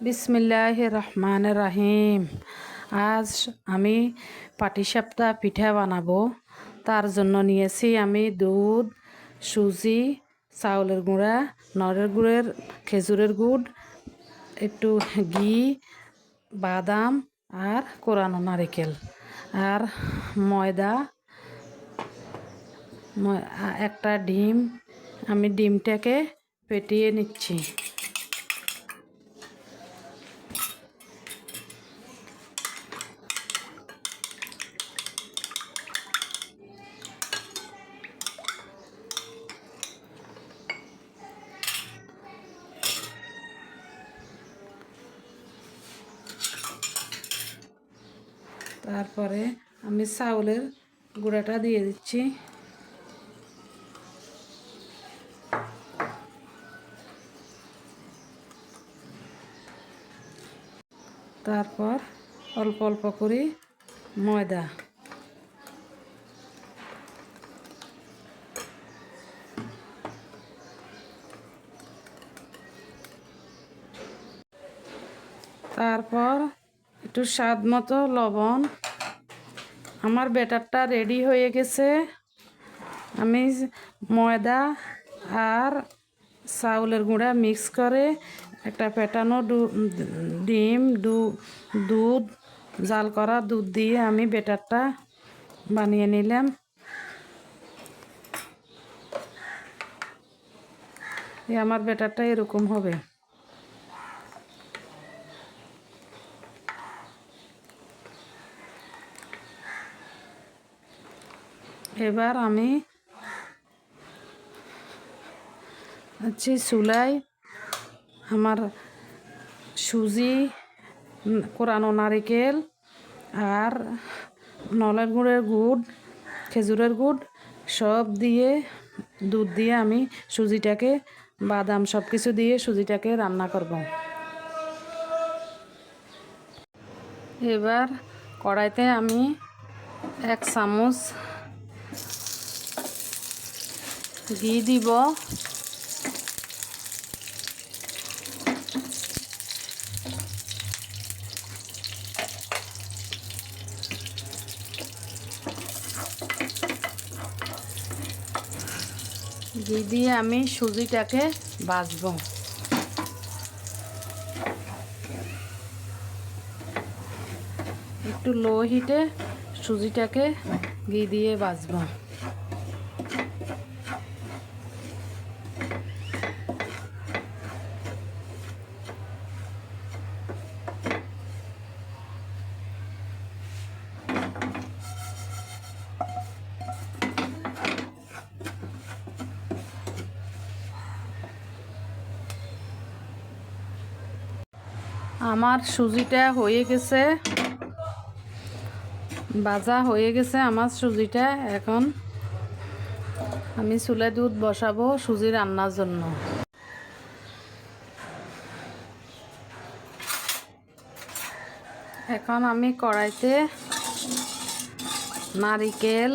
বিসমিল্লাহ রহমান রাহিম আজ আমি পাটিসাপ্তা পিঠা বানাবো। তার জন্য নিয়েছি আমি দুধ, সুজি, চাউলের গুঁড়া নরের গুড়ের, খেজুরের গুড়, একটু ঘি, বাদাম আর কোরানো নারিকেল আর ময়দা একটা ডিম। আমি ডিমটাকে পেটিয়ে নিচ্ছি। তারপরে আমি চাউলের গুঁড়াটা দিয়ে দিচ্ছি। তারপর অল্প অল্প করে ময়দা। তারপর একটু স্বাদ মতো লবণ আমার ব্যাটারটা রেডি হয়ে গেছে। আমি ময়দা আর চাউলের গুঁড়া মিক্স করে একটা পেটানো ডিম দু দুধ, জাল করা দুধ দিয়ে আমি ব্যাটারটা বানিয়ে নিলাম। আমার ব্যাটারটা এরকম হবে। এবার আমি হচ্ছে চুলাই আমার সুজি কোরানো নারিকেল আর নলের গুড়ের গুড়, খেজুরের গুড় সব দিয়ে, দুধ দিয়ে আমি সুজিটাকে, বাদাম সব কিছু দিয়ে সুজিটাকে রান্না করব। এবার কড়াইতে আমি এক চামচ ঘি দিব। ঘি দিয়ে আমি সুজিটাকে ভাজবো। একটু লো হিটে সুজিটাকে ঘি দিয়ে ভাজবো। আমার সুজিটা হয়ে গেছে। ভাজা হয়ে গেছে আমার সুজিটা। এখন আমি চুলে দুধ বসাবো সুজি রান্নার জন্য। এখন আমি কড়াইতে নারিকেল,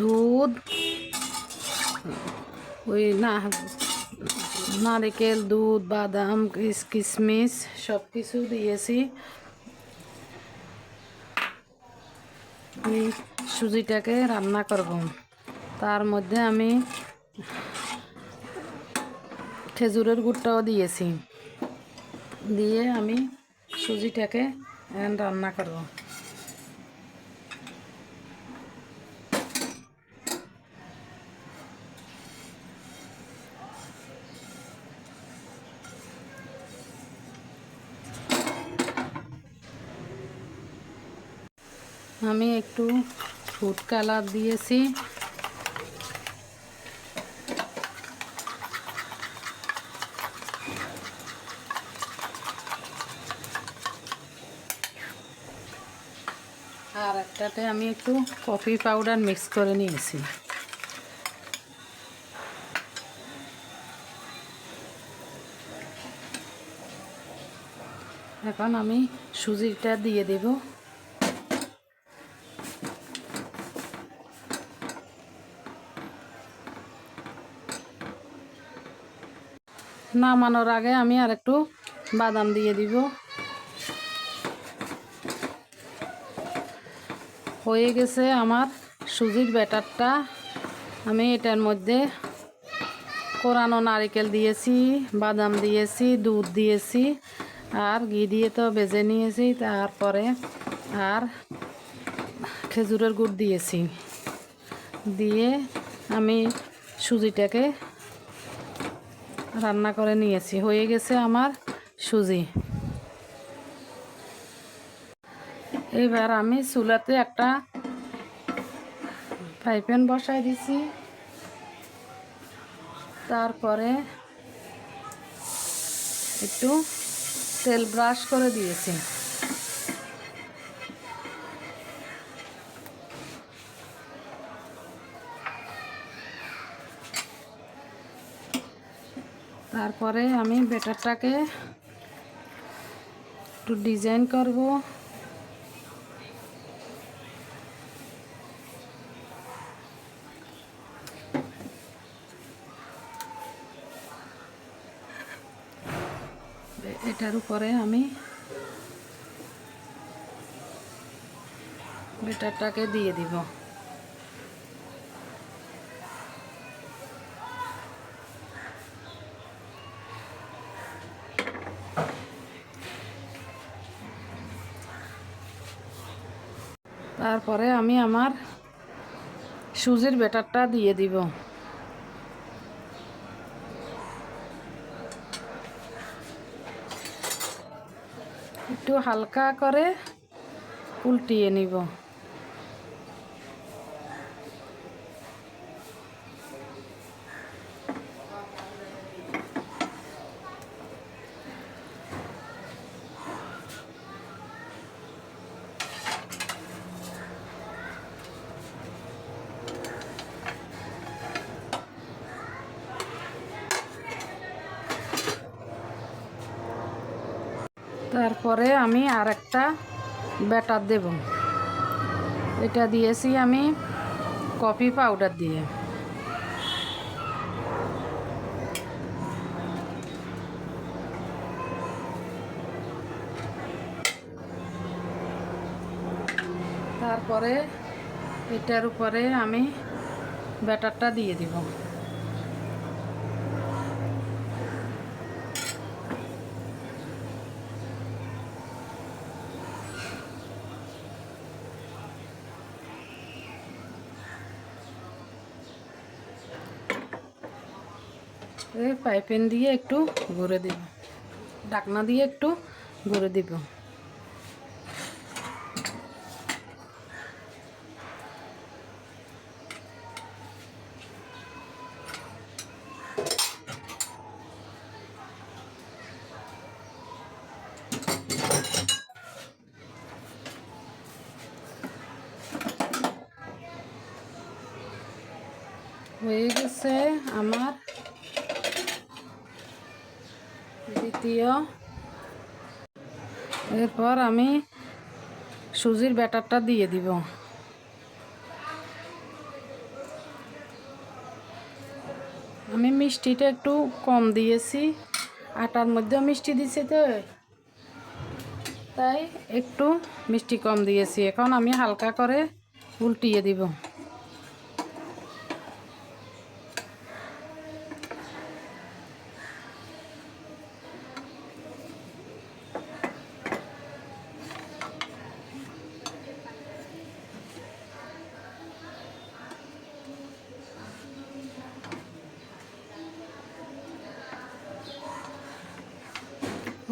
দুধ, ওই না নারিকেল, দুধ, বাদাম কিশমিশ সব কিছু দিয়েছি। সুজিটাকে রান্না করব। তার মধ্যে আমি খেজুরের গুড়টাও দিয়েছি। দিয়ে আমি সুজিটাকে রান্না করব। আমি একটু ফুড কালার দিয়েছি। আর একটাতে আমি একটু কফি পাউডার মিক্স করে নিয়েছি। এখন আমি সুজিটা দিয়ে দেবো। নামানোর আগে আমি আর একটু বাদাম দিয়ে দিব। হয়ে গেছে আমার সুজির ব্যাটারটা। আমি এটার মধ্যে কোরানো নারিকেল দিয়েছি, বাদাম দিয়েছি, দুধ দিয়েছি আর ঘি দিয়ে তো বেজে নিয়েছি, তারপরে আর খেজুরের গুড় দিয়েছি। দিয়ে আমি সুজিটাকে রান্না করে নিয়েছি। হয়ে গেছে আমার সুজি। এবার আমি চুলাতে একটা ফ্রাই প্যান বসাই দিছি। তারপরে একটু তেল ব্রাশ করে দিয়েছি। তারপরে আমি বেটারটাকে একটু ডিজাইন করব। এটার উপরে আমি বেটারটাকে দিয়ে দিব। তারপরে আমি আমার সুজির ব্যাটারটা দিয়ে দিব। একটু হালকা করে উল্টিয়ে নিব। তারপরে আমি আর একটা ব্যাটার দেব। এটা দিয়েছি আমি কফি পাউডার দিয়ে। তারপরে এটার উপরে আমি ব্যাটারটা দিয়ে দিব। পাইপেন দিয়ে একটু ঘুরে দিব। ডাকনা দিয়ে একটু ঘুরে দিব। হয়ে গেছে আমার দ্বিতীয়। এরপর আমি সুজির ব্যাটারটা দিয়ে দিব। আমি মিষ্টিটা একটু কম দিয়েছি, আটার মধ্যেও মিষ্টি দিছি তো, তাই একটু মিষ্টি কম দিয়েছি। এখন আমি হালকা করে উল্টিয়ে দিব।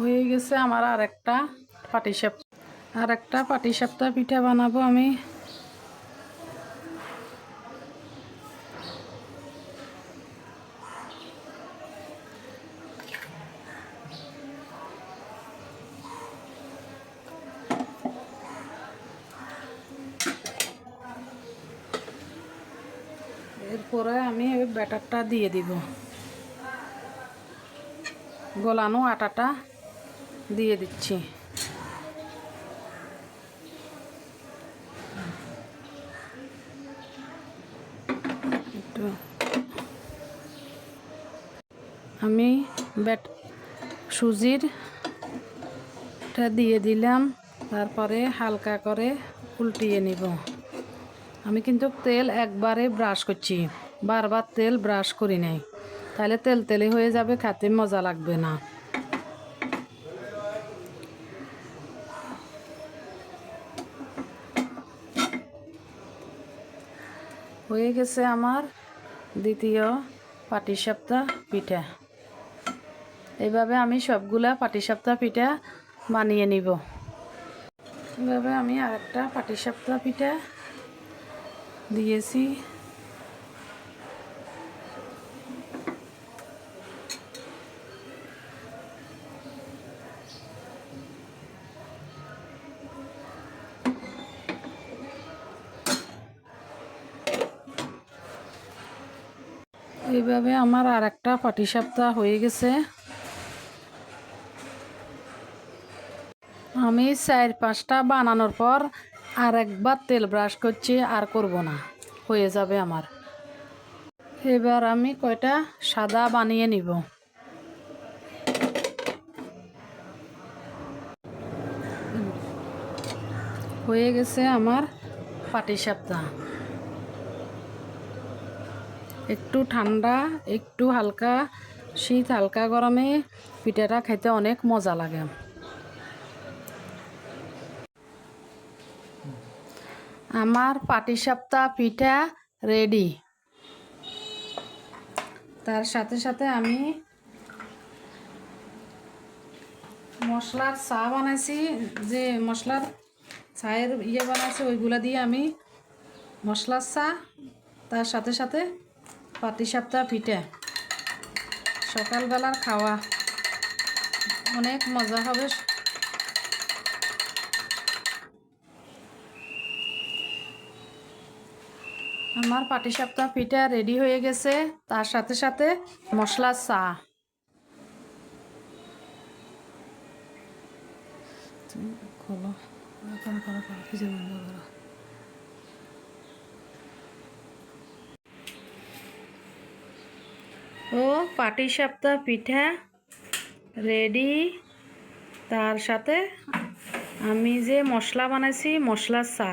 হয়ে গেছে আমার আর একটা পাটিসাপ। আর একটা পাটিসাপটা পিঠা বানাবো আমি। এরপরে আমি ওই ব্যাটারটা দিয়ে দিব। গোলানো আটাটা। দিয়ে দিচ্ছি। আমি ব্যাট সুজির দিয়ে দিলাম, তারপরে হালকা করে উল্টিয়ে নিব। আমি কিন্তু তেল একবারে ব্রাশ করছি, বারবার তেল ব্রাশ করি নাই। তাহলে তেল তেলে হয়ে যাবে, খেতে মজা লাগবে না। হয়ে গেছে আমার দ্বিতীয় পাটিসাপ্তা পিঠা। এইভাবে আমি সবগুলা পাটিসাপ্তা পিঠা বানিয়ে নিব। এভাবে আমি আরেকটা পাটিসাপ্তা পিঠা দিয়েছি। এইভাবে আমার আর একটা পাটিসাপ্তা হয়ে গেছে। আমি চার পাঁচটা বানানোর পর আর একবার তেল ব্রাশ করছি, আর করব না। হয়ে যাবে আমার। এবার আমি কয়টা সাদা বানিয়ে নিব। হয়ে গেছে আমার পাটিসাপ্তা একটু ঠান্ডা, একটু হালকা, শীত হালকা গরমে পিঠাটা খেতে অনেক মজা লাগে। আমার পাটিসাপ্তা পিঠা রেডি তার সাথে সাথে আমি মশলার চা বানাইছি, যে মশলার চায়ের ইয়ে বানাইছে, ওইগুলা দিয়ে আমি মশলার চা, তার সাথে সাথে পাটিসাপ্তা পিঠা। সকালবেলার খাওয়া। অনেক মজা হবে। আমার পাটিসাপ্তা পিঠা রেডি হয়ে গেছে। তার সাথে সাথে মশলার চা। খোলো। করো করো করো কিছু বন্ধ করো ও পাটিসাপ্তা পিঠা রেডি তার সাথে আমি যে মশলা বানাইছি মশলা চা।